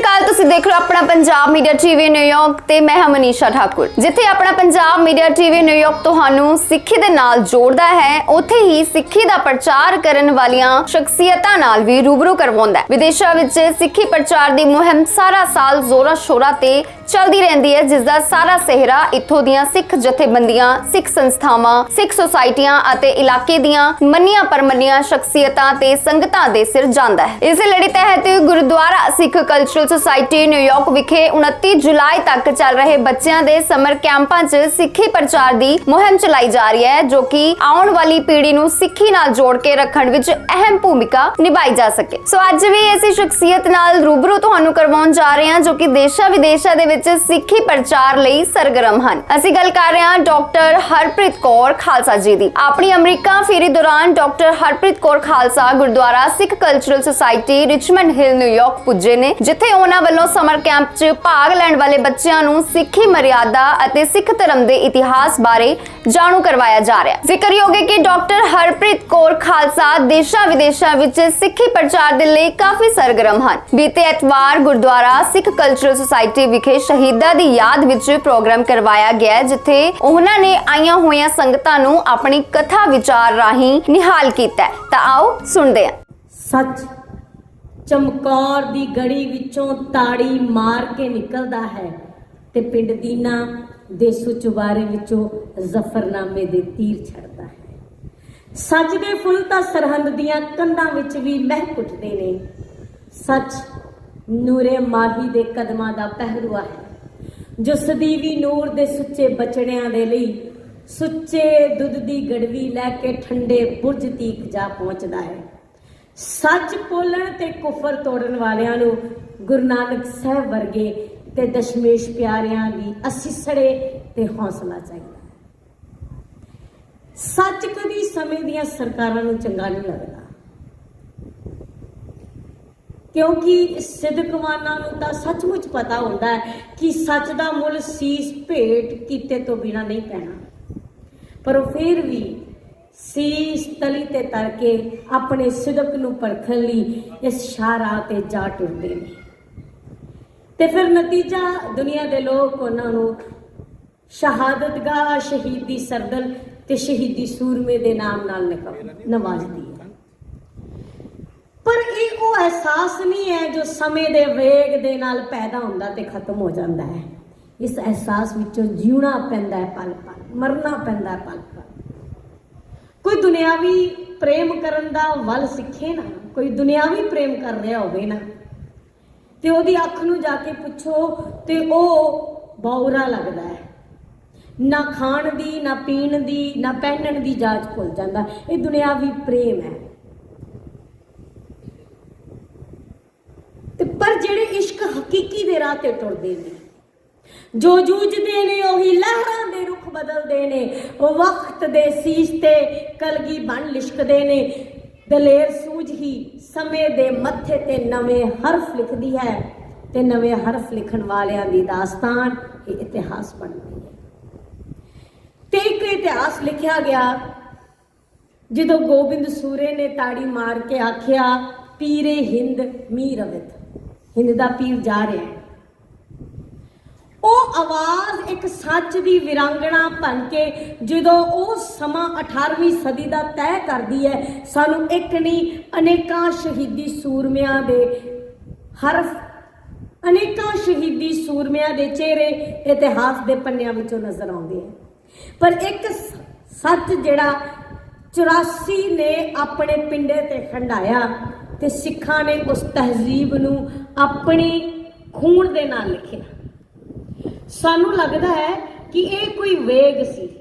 ਅਕਾਲ, ਤੁਸੀਂ ਦੇਖ ਰਹੇ ਹੋ ਆਪਣਾ ਪੰਜਾਬ ਮੀਡੀਆ ਟੀਵੀ ਨਿਊਯਾਰਕ ਤੇ ਮੈਂ ਹਾਂ ਮਨੀਸ਼ਾ ਠਾਕੁਰ। ਜਿੱਥੇ ਆਪਣਾ ਪੰਜਾਬ ਮੀਡੀਆ ਟੀਵੀ ਨਿਊਯਾਰਕ ਤੁਹਾਨੂੰ ਸਿੱਖੀ ਦੇ ਨਾਲ ਜੋੜਦਾ ਹੈ, ਉੱਥੇ ਹੀ ਸਿੱਖੀ ਦਾ ਪ੍ਰਚਾਰ ਕਰਨ ਵਾਲੀਆਂ ਸ਼ਖਸੀਅਤਾਂ ਨਾਲ ਵੀ ਰੂਬਰੂ ਕਰਵਾਉਂਦਾ ਹੈ। ਵਿਦੇਸ਼ਾਂ ਵਿੱਚ ਸਿੱਖੀ ਪ੍ਰਚਾਰ ਦੀ ਮੁਹਿੰਮ ਸਾਰਾ ਸਾਲ ਜ਼ੋਰਾਂ ਸ਼ੋਰਾਂ ਤੇ ਚੱਲਦੀ ਰਹਿੰਦੀ ਹੈ ਜਿਸ ਦਾ ਸਾਰਾ ਸਿਹਰਾ ਇੱਥੋਂ ਦੀਆਂ ਸਿੱਖ ਜਥੇਬੰਦੀਆਂ, ਸਿੱਖ ਸੰਸਥਾਵਾਂ, ਸਿੱਖ ਸੁਸਾਇਟੀਆਂ ਅਤੇ ਇਲਾਕੇ ਦੀਆਂ ਮੰਨੀਆਂ ਪਰਮੰਨੀਆਂ ਸ਼ਖਸੀਅਤਾਂ ਤੇ ਸੰਗਤਾਂ ਦੇ ਸਿਰ ਜਾਂਦਾ ਹੈ। ਇਸੇ ਲੜੀ ਤਹਿਤ Gurdwara Sikh cultural society New York ਵਿਖੇ 29 ਜੁਲਾਈ ਤੱਕ ਚੱਲ ਰਹੇ ਬੱਚਿਆਂ ਦੇ ਸਮਰ ਕੈਂਪਾਂ 'ਚ ਸਿੱਖੀ ਪ੍ਰਚਾਰ ਦੀ ਮੁਹਿੰਮ ਚਲਾਈ ਜਾ ਰਹੀ ਹੈ, ਜੋ ਕਿ ਆਉਣ ਵਾਲੀ ਪੀੜ੍ਹੀ ਨੂੰ ਸਿੱਖੀ ਨਾਲ ਜੋੜ ਕੇ ਰੱਖਣ ਵਿੱਚ ਅਹਿਮ ਭੂਮਿਕਾ ਨਿਭਾਈ ਜਾ ਸਕੇ। ਸੋ ਅੱਜ ਵੀ ਐਸੀ ਸ਼ਖਸੀਅਤ ਨਾਲ ਰੂਬਰੂ ਤੁਹਾਨੂੰ ਕਰਵਾਉਣ ਜਾ ਰਹੇ ਹਾਂ, ਜੋ ਕਿ ਦੇਸ਼ਾਂ ਵਿਦੇਸ਼ਾਂ ਦੇ ਵਿੱਚ ਸਿੱਖੀ ਪ੍ਰਚਾਰ ਲਈ ਸਰਗਰਮ ਹਨ। ਅਸੀਂ ਗੱਲ ਕਰ ਰਹੇ ਹਾਂ ਡਾਕਟਰ ਹਰਪ੍ਰੀਤ ਕੌਰ ਖਾਲਸਾ ਜੀ ਦੀ। ਆਪਣੀ ਅਮਰੀਕਾ ਫੇਰੀ ਦੌਰਾਨ doctor Harpreet Kaur Khalsa Gurdwara Sikh cultural society Richmond Hill New York ਪੁੱਜੇ ਨੇ, ਜਿੱਥੇ ਉਹਨਾਂ ਵੱਲੋਂ ਸਮਰ ਕੈਂਪ 'ਚ ਭਾਗ ਲੈਣ ਵਾਲੇ ਬੱਚਿਆਂ ਨੂੰ ਸਿੱਖੀ ਮਰਿਆਦਾ ਅਤੇ ਸਿੱਖ ਧਰਮ ਦੇ ਇਤਿਹਾਸ ਬਾਰੇ ਜਾਣੂ ਕਰਵਾਇਆ ਜਾ ਰਿਹਾ ਹੈ। ਜ਼ਿਕਰਯੋਗ ਹੈ ਕਿ ਡਾਕਟਰ ਹਰਪ੍ਰੀਤ ਕੌਰ ਖਾਲਸਾ ਦੇਸ਼ਾਂ ਵਿਦੇਸ਼ਾਂ ਵਿੱਚ ਸਿੱਖੀ ਪ੍ਰਚਾਰ ਦੇ ਲਈ ਕਾਫੀ ਸਰਗਰਮ ਹਨ। ਬੀਤੇ ਐਤਵਾਰ ਗੁਰਦੁਆਰਾ ਸਿੱਖ ਕਲਚਰਲ ਸੁਸਾਇਟੀ ਵਿਖੇ ਸ਼ਹੀਦਾਂ ਦੀ ਯਾਦ ਵਿੱਚ ਪ੍ਰੋਗਰਾਮ ਕਰਵਾਇਆ ਗਿਆ ਜਿੱਥੇ ਉਹਨਾਂ ਨੇ ਆਈਆਂ ਹੋਈਆਂ ਸੰਗਤਾਂ ਨੂੰ ਆਪਣੀ ਕਥਾ ਵਿਚਾਰ ਰਾਹੀਂ ਨਿਹਾਲ ਕੀਤਾ ਤਾਂ ਆਓ ਸੁਣਦੇ ਹਾਂ। ਸੱਚ ਚਮਕੌਰ ਦੀ ਗੜੀ ਵਿੱਚੋਂ ਤਾੜੀ ਮਾਰ ਕੇ ਨਿਕਲਦਾ ਹੈ ਤੇ ਪਿੰਡ ਦੀਨਾ ਦੇਸੂ ਚੁਬਾਰੇ ਵਿੱਚੋਂ ਜ਼ਫਰਨਾਮੇ ਦੇ ਤੀਰ ਛੱਡਦਾ ਹੈ। ਸੱਚ ਫੁੱਲ ਤਾਂ ਸਰਹੰਦ ਦੀਆਂ ਕੰਧਾਂ ਵਿੱਚ ਵੀ ਮਹਿਕ ਉੱਠਦੇ ਨੇ। ਸੱਚ ਨੂਰੇ ਮਾਹੀ ਦੇ ਕਦਮਾਂ ਦਾ ਪਹਿਰੂਆ ਹੈ। ਜੋ ਸਦੀਵੀ ਨੂਰ ਦੇ ਸੁੱਚੇ ਬਚੜਿਆਂ ਦੇ ਲਈ ਸੁੱਚੇ ਦੁੱਧ ਦੀ ਗੜਵੀ ਲੈ ਕੇ ਠੰਡੇ ਬੁਰਜ ਤੀਕ ਜਾ ਪਹੁੰਚਦਾ ਹੈ। ਸੱਚ ਬੋਲਣ ਤੇ ਕੁਫਰ ਤੋੜਨ ਵਾਲਿਆਂ ਨੂੰ ਗੁਰੂ ਨਾਨਕ ਸਾਹਿਬ ਵਰਗੇ ਤੇ ਦਸ਼ਮੇਸ਼ ਪਿਆਰਿਆਂ ਦੀ ਅਸੀਸੜੇ ਤੇ ਹੌਸਲਾ ਚਾਹੀਦਾ। ਸੱਚ ਕਦੀ ਸਮੇਂ ਦੀਆਂ ਸਰਕਾਰਾਂ ਨੂੰ ਚੰਗਾ ਨਹੀਂ ਲੱਗਦਾ। ਕਿਉਂਕਿ ਸਿਦਕਵਾਨਾਂ ਨੂੰ ਤਾਂ ਸੱਚਮੁੱਚ ਪਤਾ ਹੁੰਦਾ ਹੈ ਕਿ ਸੱਚ ਦਾ ਮੁੱਲ ਸੀਸ ਭੇਟ ਕੀਤੇ ਤੋਂ ਬਿਨਾ ਨਹੀਂ ਪੈਣਾ। ਪਰ ਉਹ ਫਿਰ ਵੀ ਸੀਸ ਤਲੀ ਤੇ ਤਰ ਕੇ ਆਪਣੇ ਸਿਦਕ ਨੂੰ ਪਰਖਣ ਲਈ ਇਸ ਸ਼ਾਹਰਾਹ ਤੇ ਜਾ ਟੁਰਦੇ ਨੇ। ਤੇ ਫਿਰ ਨਤੀਜਾ ਦੁਨੀਆ ਦੇ ਲੋਕ ਉਹਨਾਂ ਨੂੰ ਸ਼ਹਾਦਤਗਾਹ ਸ਼ਹੀਦੀ ਸਰਦਲ ਤੇ ਸ਼ਹੀਦੀ ਸੂਰਮੇ ਦੇ ਨਾਮ ਨਾਲ ਨਵਾਜ਼ਦੀ ਹੈ। ਪਰ ਇਹ ਉਹ ਅਹਿਸਾਸ ਨਹੀਂ ਹੈ ਜੋ ਸਮੇਂ ਦੇ ਵੇਗ ਦੇ ਨਾਲ ਪੈਦਾ ਹੁੰਦਾ ਤੇ ਖਤਮ ਹੋ ਜਾਂਦਾ ਹੈ। ਇਸ ਅਹਿਸਾਸ ਵਿੱਚੋਂ ਜਿਉਣਾ ਪੈਂਦਾ ਹੈ ਪਲ ਪਲ, ਮਰਨਾ ਪੈਂਦਾ ਹੈ ਪਲ ਪਲ। ਕੋਈ ਦੁਨਿਆਵੀ ਪ੍ਰੇਮ ਕਰਨ ਦਾ ਵੱਲ ਸਿੱਖੇ ਨਾ, ਕੋਈ ਦੁਨਿਆਵੀ ਪ੍ਰੇਮ ਕਰ ਰਿਹਾ ਹੋਵੇ ਨਾ ਤੇ ਉਹਦੀ ਅੱਖ ਨੂੰ ਜਾ ਕੇ ਪੁੱਛੋ ਤੇ ਉਹ ਬੌਰਾ ਲੱਗਦਾ ਹੈ। ਨਾ ਖਾਣ ਦੀ, ਨਾ ਪੀਣ ਦੀ, ਨਾ ਪਹਿਨਣ ਦੀ ਜਾਚ ਭੁੱਲ ਜਾਂਦਾ। ਇਹ ਦੁਨਿਆਵੀ ਪ੍ਰੇਮ ਹੈ। ਤੇ ਪਰ ਜਿਹੜੇ ਇਸ਼ਕ ਹਕੀਕੀ ਦੇ ਰਾਹ ਤੇ ਟੁਰਦੇ ਨੇ, ਜੋ ਜੂਝਦੇ ਨੇ, ਉਹੀ ਲਹਿਰਾਂ ਦੇ ਰੁਖ ਬਦਲਦੇ ਨੇ, ਉਹ ਵਕਤ ਦੇ ਸੀਸ ਤੇ ਕਲਗੀ ਬਣ ਲਿਸ਼ਕਦੇ ਨੇ, ਦਲੇਰ ਸੂਝ ਹੀ ਸਮੇਂ ਦੇ ਮੱਥੇ ਤੇ ਨਵੇਂ ਹਰਫ ਲਿਖਦੀ ਹੈ ਤੇ ਨਵੇਂ ਹਰਫ ਲਿਖਣ ਵਾਲਿਆਂ ਦੀ ਦਾਸਤਾਨ ਇਹ ਇਤਿਹਾਸ ਬਣਦੀ ਹੈ। ਤੇ ਇੱਕ ਇਤਿਹਾਸ ਲਿਖਿਆ ਗਿਆ। ਜਦੋਂ ਗੋਬਿੰਦ ਸੂਰੇ ਨੇ ਤਾੜੀ ਮਾਰ ਕੇ ਆਖਿਆ, ਪੀਰੇ ਹਿੰਦ ਮੀ ਰਵਿਤ ਹਿੰਦ ਦਾ ਪੀਰ ਜਾ ਰਿਹਾ ਉਹ ਆਵਾਜ਼ ਇੱਕ ਸੱਚ ਦੀ ਵਿਰਾਂਗਣਾ ਬਣ ਕੇ ਜਦੋਂ ਉਹ ਸਮਾਂ 18ਵੀਂ ਸਦੀ ਦਾ ਤੈਅ ਕਰਦੀ ਹੈ, ਸਾਨੂੰ ਇੱਕ ਨਹੀਂ, ਅਨੇਕਾਂ ਸ਼ਹੀਦੀ ਸੂਰਮਿਆਂ ਦੇ ਹਰਫ, ਅਨੇਕਾਂ ਸ਼ਹੀਦੀ ਸੂਰਮਿਆਂ ਦੇ ਚਿਹਰੇ ਇਤਿਹਾਸ ਦੇ ਪੰਨਿਆਂ ਵਿੱਚੋਂ ਨਜ਼ਰ ਆਉਂਦੇ ਹਨ ਪਰ ਇੱਕ ਸੱਚ ਜਿਹੜਾ 84 ਨੇ ਆਪਣੇ ਪਿੰਡੇ ਤੇ ਖੰਡਾਇਆ ਤੇ ਸਿੱਖਾਂ ਨੇ ਉਸ ਤਹਿਜ਼ੀਬ ਨੂੰ ਆਪਣੀ ਖੂਨ ਦੇ ਨਾਲ ਲਿਖਿਆ। ਸਾਨੂੰ ਲੱਗਦਾ ਹੈ ਕਿ ਇਹ ਕੋਈ ਵੇਗ ਸੀ,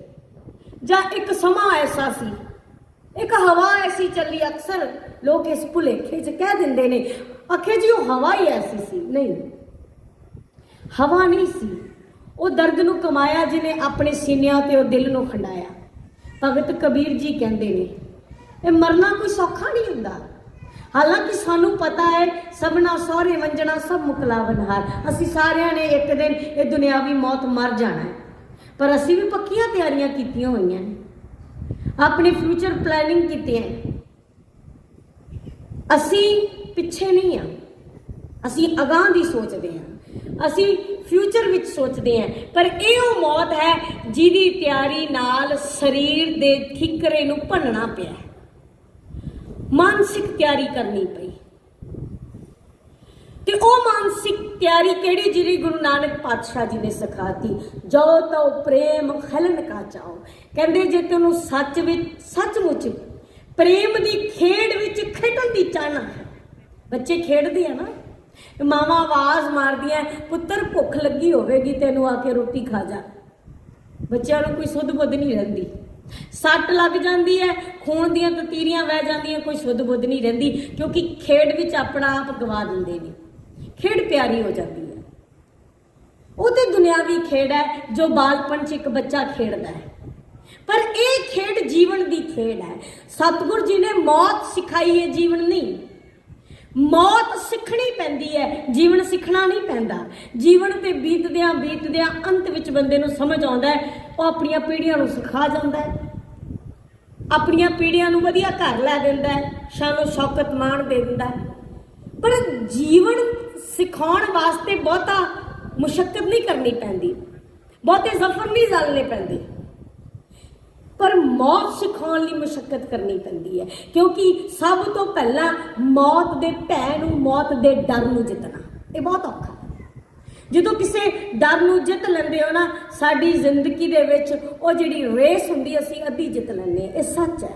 ਜਾਂ ਇੱਕ ਸਮਾਂ ਐਸਾ ਸੀ। ਇੱਕ ਹਵਾ ਐਸੀ ਚੱਲੀ, ਅਕਸਰ ਲੋਕ ਇਸ ਭੁਲੇਖੇ 'ਚ ਕਹਿ ਦਿੰਦੇ ਨੇ, ਆਖੇ ਜੀ, ਉਹ ਹਵਾ ਹੀ ਐਸੀ ਸੀ। ਨਹੀਂ। ਹਵਾ ਨਹੀਂ ਸੀ। ਉਹ ਦਰਦ ਨੂੰ ਕਮਾਇਆ ਜਿਹਨੇ ਆਪਣੇ ਸੀਨਿਆਂ ਤੇ ਉਹ ਦਿਲ ਨੂੰ ਖੰਡਾਇਆ। ਭਗਤ ਕਬੀਰ ਜੀ ਕਹਿੰਦੇ ਨੇ, ਇਹ ਮਰਨਾ ਕੋਈ ਸੌਖਾ ਨਹੀਂ ਹੁੰਦਾ। ਹਾਲਾਂਕਿ ਸਾਨੂੰ ਪਤਾ ਹੈ, ਸਭਨਾ ਸਹੁਰੇ ਵੰਜਣਾ ਸਭ ਮੁਕਲਾਵਨ ਹਾਰ। ਅਸੀਂ ਸਾਰਿਆਂ ਨੇ ਇੱਕ ਦਿਨ ਇਹ ਦੁਨਿਆਵੀ ਮੌਤ ਮਰ ਜਾਣਾ ਹੈ। ਪਰ ਅਸੀਂ ਵੀ ਪੱਕੀਆਂ ਤਿਆਰੀਆਂ ਕੀਤੀਆਂ ਹੋਈਆਂ ਨੇ। ਆਪਣੀ ਫਿਊਚਰ ਪਲੈਨਿੰਗ ਕੀਤੀ ਹੈ ਅਸੀਂ ਪਿੱਛੇ ਨਹੀਂ ਆ ਅਸੀਂ ਅਗਾਂਹ ਦੀ ਸੋਚਦੇ ਹਾਂ। ਅਸੀਂ ਫਿਊਚਰ ਵਿੱਚ ਸੋਚਦੇ ਹਾਂ। ਪਰ ਇਹ ਉਹ ਮੌਤ ਹੈ ਜਿਹਦੀ ਤਿਆਰੀ ਨਾਲ ਸਰੀਰ ਦੇ ਠਿਕਰੇ ਨੂੰ ਭੰਨਣਾ ਪਿਆ ਮਾਨਸਿਕ ਤਿਆਰੀ ਕਰਨੀ ਪਈ। ਤੇ ਉਹ ਮਾਨਸਿਕ ਤਿਆਰੀ ਕਿਹੜੀ? ਜਿਹੜੀ ਗੁਰੂ ਨਾਨਕ ਪਾਤਸ਼ਾਹ ਜੀ ਨੇ ਸਿਖਾਤੀ। ਜੋ ਤੋ ਪ੍ਰੇਮ ਖਲਨ ਕਾ ਚਾਓ। ਕਹਿੰਦੇ ਜੇ ਤੈਨੂੰ ਸੱਚ ਵਿੱਚ, ਸੱਚਮੁੱਚ ਪ੍ਰੇਮ ਦੀ ਖੇਡ ਵਿੱਚ ਖੇਡਣ ਦੀ ਚਾਹਨਾ ਹੈ। ਬੱਚੇ ਖੇਡਦੇ ਆ ਨਾ। ਮਾਵਾ ਆਵਾਜ਼ ਮਾਰਦੀਆਂ, ਪੁੱਤਰ ਭੁੱਖ ਲੱਗੀ ਹੋਵੇਗੀ, ਤੈਨੂੰ ਆ ਕੇ ਰੋਟੀ ਖਾ ਜਾ। ਬੱਚਿਆਂ ਨੂੰ ਕੋਈ ਸੁੱਧ ਬੁੱਧ ਨਹੀਂ ਰਹਿੰਦੀ। ਸੱਟ ਲੱਗ ਜਾਂਦੀ ਹੈ, ਖੂਨ ਦੀਆਂ ਤਤੀਰੀਆਂ ਵਹਿ ਜਾਂਦੀਆਂ, ਕੋਈ ਸੁੱਧ ਬੁੱਧ ਨਹੀਂ ਰਹਿੰਦੀ, ਕਿਉਂਕਿ ਖੇਡ ਵਿੱਚ ਆਪਣਾ ਆਪ ਗਵਾ ਦਿੰਦੇ ਨੇ। ਖੇਡ ਪਿਆਰੀ ਹੋ ਜਾਂਦੀ ਹੈ। ਉਹ ਤੇ ਦੁਨਿਆਵੀ ਖੇਡ ਹੈ, ਜੋ ਬਾਲਪਨ 'ਚ ਇੱਕ ਬੱਚਾ ਖੇਡਦਾ ਹੈ। ਪਰ ਇਹ ਖੇਡ ਜੀਵਨ ਦੀ ਖੇਡ ਹੈ। ਸਤਿਗੁਰ ਜੀ ਨੇ ਮੌਤ ਸਿਖਾਈ ਹੈ ਜੀਵਨ ਨਹੀਂ। ਮੌਤ ਸਿੱਖਣੀ ਜੀਵਨ ਸਿੱਖਣਾ ਨਹੀਂ ਪੈਂਦਾ। ਜੀਵਨ ਤੇ ਬੀਤਦਿਆਂ ਬੀਤਦਿਆਂ ਅੰਤ ਵਿੱਚ ਬੰਦੇ ਨੂੰ ਸਮਝ ਆਉਂਦਾ ਹੈ, ਉਹ ਆਪਣੀਆਂ ਪੀੜ੍ਹੀਆਂ ਨੂੰ ਸਿਖਾ ਜਾਂਦਾ ਹੈ। ਆਪਣੀਆਂ ਪੀੜ੍ਹੀਆਂ ਨੂੰ ਵਧੀਆ ਘਰ ਲੈ ਦਿੰਦਾ ਹੈ, ਸ਼ਾਨੋ ਸ਼ੌਕਤ ਮਾਣ ਦੇ ਦਿੰਦਾ ਹੈ। ਪਰ ਜੀਵਨ ਸਿਖਾਉਣ ਵਾਸਤੇ ਬਹੁਤਾ ਮੁਸ਼ਕਲ ਨਹੀਂ ਕਰਨੀ ਪੈਂਦੀ। ਬਹੁਤੇ ਜ਼ਫਰ ਨਹੀਂ ਜ਼ਾਲਨੇ ਪੈਂਦੇ। ਪਰ ਮੌਤ ਸਿਖਾਉਣ ਲਈ ਮੁਸ਼ਕਲ ਕਰਨੀ ਪੈਂਦੀ ਹੈ, ਕਿਉਂਕਿ ਸਭ ਤੋਂ ਪਹਿਲਾਂ ਮੌਤ ਦੇ ਭੈ ਨੂੰ ਮੌਤ ਦੇ ਡਰ ਨੂੰ ਜਿੱਤਣਾ। ਇਹ ਬਹੁਤ ਔਖਾ ਜਦੋਂ ਕਿਸੇ ਡਰ ਨੂੰ ਜਿੱਤ ਲੈਂਦੇ ਹੋ ਨਾ, ਸਾਡੀ ਜ਼ਿੰਦਗੀ ਦੇ ਵਿੱਚ ਉਹ ਜਿਹੜੀ ਰੇਸ ਹੁੰਦੀ ਅਸੀਂ ਅੱਧੀ ਜਿੱਤ ਲੈਂਦੇ ਹਾਂ। ਇਹ ਸੱਚ ਹੈ।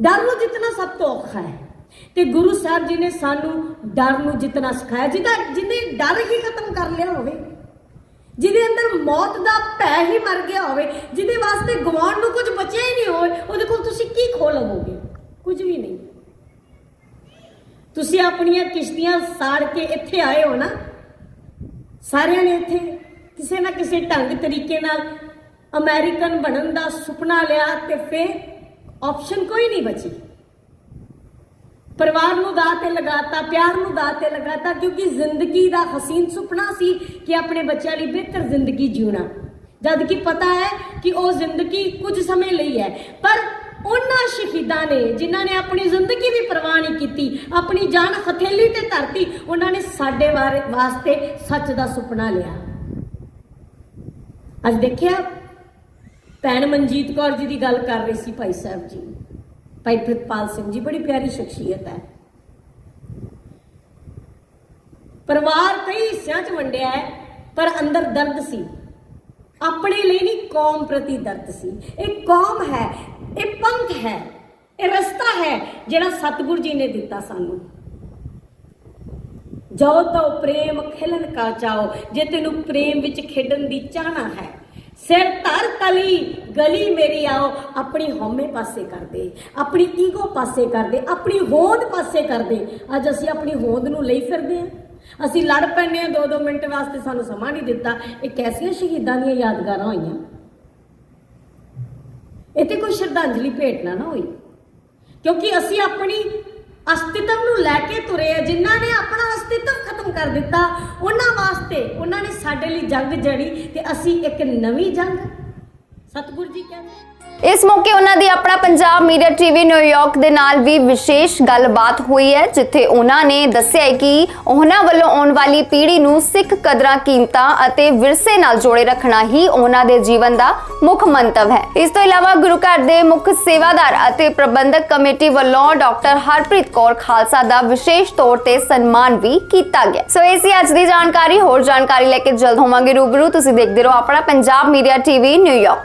ਡਰ ਨੂੰ ਜਿੱਤਣਾ ਸਭ ਤੋਂ ਔਖਾ ਹੈ। ਤੇ ਗੁਰੂ ਸਾਹਿਬ ਜੀ ਨੇ ਸਾਨੂੰ ਡਰ ਨੂੰ ਜਿੱਤਣਾ ਸਿਖਾਇਆ। ਜਿਹਦਾ ਜਿਹਨੇ ਡਰ ਹੀ ਖਤਮ ਕਰ ਲਿਆ ਹੋਵੇ, ਜਿਹਦੇ ਅੰਦਰ ਮੌਤ ਦਾ ਭੈ ਹੀ ਮਰ ਗਿਆ ਹੋਵੇ, ਜਿਹਦੇ ਵਾਸਤੇ ਗਵਾਉਣ ਨੂੰ ਕੁਝ ਬਚਿਆ ਹੀ ਨਹੀਂ ਹੋਵੇ, ਉਹਦੇ ਕੋਲ ਤੁਸੀਂ ਕੀ ਖੋ ਲਵੋਗੇ? ਕੁਝ ਵੀ ਨਹੀਂ। ਤੁਸੀਂ ਆਪਣੀਆਂ ਕਿਸ਼ਤੀਆਂ ਸਾੜ ਕੇ ਇੱਥੇ ਆਏ ਹੋ ਨਾ, ਸਾਰਿਆਂ ਨੇ ਇੱਥੇ ਕਿਸੇ ਨਾ ਕਿਸੇ ਢੰਗ ਤਰੀਕੇ ਨਾਲ ਅਮਰੀਕਨ ਬਣਨ ਦਾ ਸੁਪਨਾ ਲਿਆ ਤੇ ਫਿਰ ਆਪਸ਼ਨ ਕੋਈ ਨਹੀਂ ਬਚੀ। ਪਰਿਵਾਰ ਨੂੰ ਦਾਅ ਤੇ ਲਗਾਤਾ, ਪਿਆਰ ਨੂੰ ਦਾਅ ਤੇ ਲਗਾਤਾ, ਕਿਉਂਕਿ ਜ਼ਿੰਦਗੀ ਦਾ ਹਸੀਨ ਸੁਪਨਾ ਸੀ ਕਿ ਆਪਣੇ ਬੱਚਿਆਂ ਲਈ ਬਿਹਤਰ ਜ਼ਿੰਦਗੀ ਜਿਉਣਾ। ਜਦ ਕਿ ਪਤਾ ਹੈ ਕਿ ਉਹ ਜ਼ਿੰਦਗੀ ਕੁਝ ਸਮੇਂ ਲਈ ਹੈ, ਪਰ ਸ਼ਹੀਦਾਂ ਨੇ, ਜਿਨ੍ਹਾਂ ਨੇ ਆਪਣੀ ਜ਼ਿੰਦਗੀ ਦੀ ਪਰਵਾਹ ਨਹੀਂ ਕੀਤੀ, ਆਪਣੀ ਜਾਨ ਹਥੇਲੀ ਤੇ ਧਰਤੀ, ਉਹਨਾਂ ਨੇ ਸਾਡੇ ਵਾਸਤੇ ਸੱਚ ਦਾ ਸੁਪਨਾ ਲਿਆ। ਅੱਜ ਦੇਖਿਆ, ਭੈਣ ਮਨਜੀਤ ਕੌਰ ਜੀ ਦੀ ਗੱਲ ਕਰ ਰਹੀ ਸੀ ਭਾਈ ਸਾਹਿਬ ਜੀ। ਭਾਈ ਪ੍ਰਿਤਪਾਲ ਸਿੰਘ ਜੀ, ਬੜੀ ਪਿਆਰੀ ਸ਼ਖਸੀਅਤ ਹੈ। ਪਰਿਵਾਰ ਕਈ ਹਿੱਸਿਆਂ 'ਚ ਵੰਡਿਆ ਹੈ, ਪਰ ਅੰਦਰ ਦਰਦ ਸੀ। ਆਪਣੇ ਲਈ ਨਹੀਂ, ਕੌਮ ਪ੍ਰਤੀ ਦਰਦ ਸੀ। ਇਹ ਕੌਮ ਹੈ, ਇਹ ਪੰਥ ਹੈ। ਇਹ ਰਸਤਾ ਹੈ ਜਿਹੜਾ ਸਤਿਗੁਰੂ ਜੀ ਨੇ ਦਿੱਤਾ ਸਾਨੂੰ। ਜਾਓ ਤੋ ਪ੍ਰੇਮ ਖਿਲਨ ਕਾ ਚਾਓ, ਜੇ ਤੈਨੂੰ ਪ੍ਰੇਮ ਵਿੱਚ ਖੇਡਣ ਦੀ ਚਾਹਨਾ ਹੈ, ਸਿਰ ਧਰ ਤਲੀ, ਗਲੀ ਮੇਰੀ ਆਓ, ਆਪਣੀ ਹਉਮੈ ਪਾਸੇ ਕਰਦੇ, ਆਪਣੀ ਈਗੋ ਪਾਸੇ ਕਰਦੇ, ਆਪਣੀ ਹੋਂਦ ਪਾਸੇ ਕਰਦੇ। ਅੱਜ ਅਸੀਂ ਆਪਣੀ ਹੋਂਦ ਨੂੰ ਲਈ ਫਿਰਦੇ ਹਾਂ। ਅਸੀਂ ਲੜ ਪੈਂਦੇ ਹਾਂ ਦੋ ਦੋ ਮਿੰਟ ਵਾਸਤੇ ਸਾਨੂੰ ਸਮਾਂ ਨਹੀਂ ਦਿੱਤਾ। ਇਹ ਕੈਸੀਆਂ ਸ਼ਹੀਦਾਂ ਦੀਆਂ ਯਾਦਗਾਰਾਂ ਹੋਈਆਂ। ਇੱਥੇ ਕੋਈ ਸ਼ਰਧਾਂਜਲੀ ਭੇਟ ਨਾ ਹੋਈ। ਕਿਉਂਕਿ ਅਸੀਂ ਆਪਣੀ ਅਸਤਿਤਵ ਨੂੰ ਲੈ ਕੇ ਤੁਰੇ ਆ, ਜਿਨ੍ਹਾਂ ਨੇ ਆਪਣਾ ਅਸਤਿਤਵ ਖਤਮ ਕਰ ਦਿੱਤਾ, ਉਹਨਾਂ ਵਾਸਤੇ ਉਹਨਾਂ ਨੇ ਸਾਡੇ ਲਈ ਜੰਗ ਜੜੀ ਤੇ ਅਸੀਂ ਇੱਕ ਨਵੀਂ ਜੰਗ। ਸਤਿਗੁਰੂ ਜੀ ਕਹਿੰਦੇ ਇਸ ਮੌਕੇ ਉਹਨਾਂ ਦੀ ਆਪਣਾ ਪੰਜਾਬ ਮੀਡੀਆ ਟੀਵੀ ਨਿਊਯਾਰਕ ਦੇ ਨਾਲ ਵੀ ਵਿਸ਼ੇਸ਼ ਗੱਲਬਾਤ ਹੋਈ ਹੈ, ਜਿੱਥੇ ਉਹਨਾਂ ਨੇ ਦੱਸਿਆ ਹੈ ਕਿ ਉਹਨਾਂ ਵੱਲੋਂ ਆਉਣ ਵਾਲੀ ਪੀੜ੍ਹੀ ਨੂੰ ਸਿੱਖ ਕਦਰਾਂ ਕੀਮਤਾਂ ਅਤੇ ਵਿਰਸੇ ਨਾਲ ਜੋੜੇ ਰੱਖਣਾ ਹੀ ਉਹਨਾਂ ਦੇ ਜੀਵਨ ਦਾ ਮੁੱਖ ਮੰਤਵ ਹੈ। ਇਸ ਤੋਂ ਇਲਾਵਾ ਗੁਰੂ ਘਰ ਦੇ ਮੁੱਖ ਸੇਵਾਦਾਰ ਅਤੇ ਪ੍ਰਬੰਧਕ ਕਮੇਟੀ ਵੱਲੋਂ ਡਾਕਟਰ ਹਰਪ੍ਰੀਤ ਕੌਰ ਖਾਲਸਾ ਦਾ ਵਿਸ਼ੇਸ਼ ਤੌਰ ਤੇ ਸਨਮਾਨ ਵੀ ਕੀਤਾ ਗਿਆ। ਸੋ ਇਹ ਸੀ ਅੱਜ ਦੀ ਜਾਣਕਾਰੀ। ਹੋਰ ਜਾਣਕਾਰੀ ਲੈ ਕੇ ਜਲਦ ਹੋਵਾਂਗੇ ਰੂਬਰੂ। ਤੁਸੀਂ ਦੇਖਦੇ ਰਹੋ ਆਪਣਾ ਪੰਜਾਬ ਮੀਡੀਆ ਟੀਵੀ ਨਿਊਯਾਰਕ